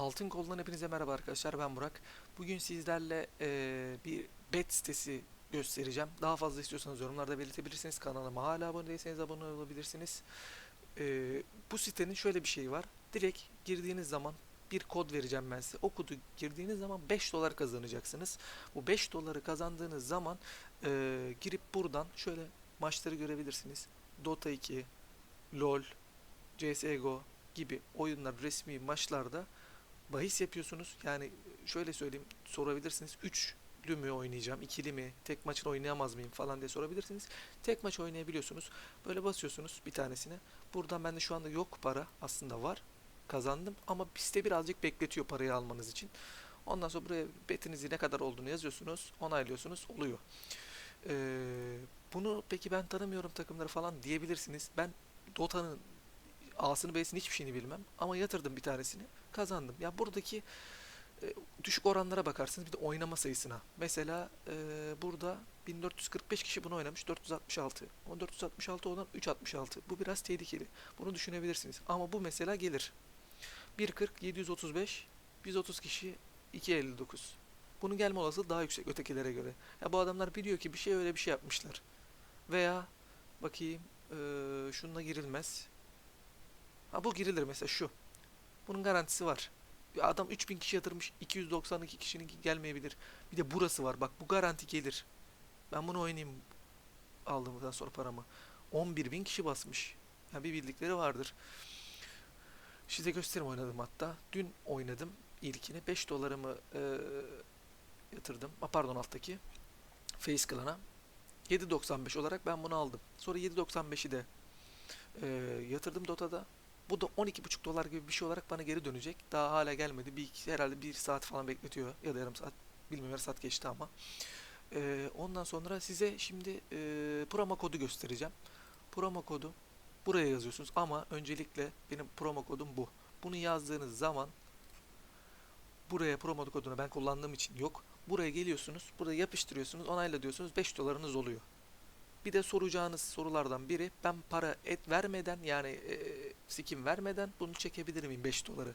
Altın Kol'dan hepinize merhaba arkadaşlar ben Burak. Bugün sizlerle eee, bir bet sitesi göstereceğim. Daha fazla istiyorsanız yorumlarda belirtebilirsiniz. Kanalıma hala abone değilseniz abone olabilirsiniz. Eee, bu sitenin şöyle bir şeyi var. Direkt girdiğiniz zaman bir kod vereceğim ben size. O kodu girdiğiniz zaman 5 dolar kazanacaksınız. Bu 5 doları kazandığınız zaman eee, girip buradan şöyle maçları görebilirsiniz. Dota 2, LoL, CSGO gibi oyunlar resmi maçlarda bahis yapıyorsunuz. Yani şöyle söyleyeyim sorabilirsiniz. Üçlü mü oynayacağım, ikili mi, tek maçını oynayamaz mıyım falan diye sorabilirsiniz. Tek maç oynayabiliyorsunuz. Böyle basıyorsunuz bir tanesine. Buradan bende şu anda yok para. Aslında var. Kazandım ama site birazcık bekletiyor parayı almanız için. Ondan sonra buraya betinizi ne kadar olduğunu yazıyorsunuz. Onaylıyorsunuz. Oluyor. Ee, bunu peki ben tanımıyorum takımları falan diyebilirsiniz. Ben Dota'nın A'sını B'sini hiçbir şeyini bilmem ama yatırdım bir tanesini kazandım. Ya buradaki e, düşük oranlara bakarsınız bir de oynama sayısına. Mesela e, burada 1445 kişi bunu oynamış 466. O 466 olan 366. Bu biraz tehlikeli. Bunu düşünebilirsiniz. Ama bu mesela gelir. 1.40 735 130 kişi 2.59. Bunun gelme olasılığı daha yüksek ötekilere göre. Ya bu adamlar biliyor ki bir şey öyle bir şey yapmışlar. Veya bakayım e, şununla girilmez. Ha bu girilir mesela şu. Bunun garantisi var. Bir adam 3000 kişi yatırmış 292 kişinin gelmeyebilir. Bir de burası var bak bu garanti gelir. Ben bunu oynayayım aldığımdan sonra paramı. 11.000 kişi basmış. Yani bir bildikleri vardır. Size göstereyim oynadım hatta. Dün oynadım ilkini. 5 dolarımı eee, yatırdım. Ha, pardon alttaki. Face Clan'a. 7.95 olarak ben bunu aldım. Sonra 7.95'i de eee, yatırdım Dota'da. Bu da 12,5 dolar gibi bir şey olarak bana geri dönecek. Daha hala gelmedi. Bir herhalde bir saat falan bekletiyor ya da yarım saat. Bilmiyorum yarım saat geçti ama. Ee, ondan sonra size şimdi e, promo kodu göstereceğim. Promo kodu buraya yazıyorsunuz ama öncelikle benim promo kodum bu. Bunu yazdığınız zaman buraya promo kodunu ben kullandığım için yok. Buraya geliyorsunuz, buraya yapıştırıyorsunuz, onayla diyorsunuz 5 dolarınız oluyor. Bir de soracağınız sorulardan biri ben para et vermeden yani e, skin vermeden bunu çekebilir miyim 5 doları?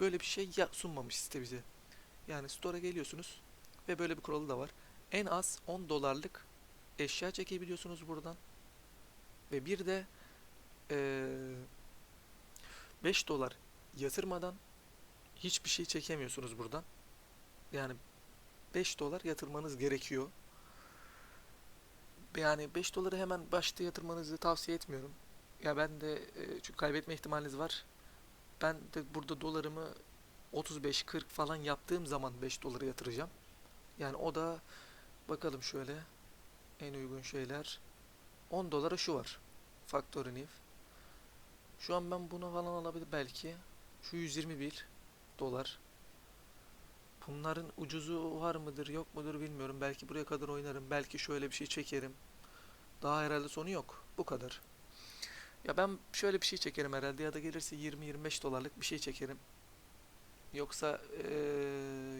Böyle bir şey sunmamış site bize. Yani store'a geliyorsunuz ve böyle bir kuralı da var. En az 10 dolarlık eşya çekebiliyorsunuz buradan. Ve bir de e, 5 dolar yatırmadan hiçbir şey çekemiyorsunuz buradan. Yani 5 dolar yatırmanız gerekiyor. Yani 5 doları hemen başta yatırmanızı tavsiye etmiyorum. Ya ben de e, çünkü kaybetme ihtimaliniz var. Ben de burada dolarımı 35-40 falan yaptığım zaman 5 doları yatıracağım. Yani o da bakalım şöyle en uygun şeyler 10 dolara şu var. Factory New. Şu an ben bunu falan alabilir belki. Şu 121 dolar. Bunların ucuzu var mıdır yok mudur bilmiyorum. Belki buraya kadar oynarım. Belki şöyle bir şey çekerim. Daha herhalde sonu yok. Bu kadar. Ya ben şöyle bir şey çekerim herhalde ya da gelirse 20-25 dolarlık bir şey çekerim. Yoksa eee,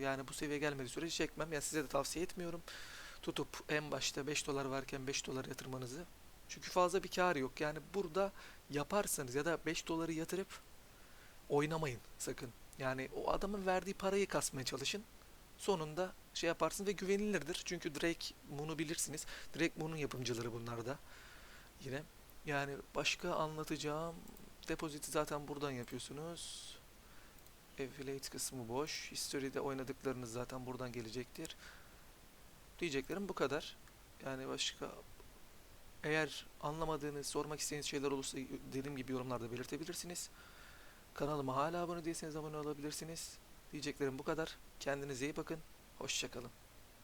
yani bu seviye gelmediği sürece çekmem. Ya size de tavsiye etmiyorum. Tutup en başta 5 dolar varken 5 dolar yatırmanızı. Çünkü fazla bir kar yok. Yani burada yaparsanız ya da 5 doları yatırıp oynamayın sakın. Yani o adamın verdiği parayı kasmaya çalışın. Sonunda şey yaparsınız ve güvenilirdir. Çünkü Drake Moon'u bilirsiniz. Drake Moon'un yapımcıları bunlar da. Yine. Yani başka anlatacağım. Depoziti zaten buradan yapıyorsunuz. Affiliate kısmı boş. History'de oynadıklarınız zaten buradan gelecektir. Diyeceklerim bu kadar. Yani başka eğer anlamadığınız, sormak istediğiniz şeyler olursa dediğim gibi yorumlarda belirtebilirsiniz. Kanalıma hala abone değilseniz abone olabilirsiniz. Diyeceklerim bu kadar. Kendinize iyi bakın. Hoşçakalın.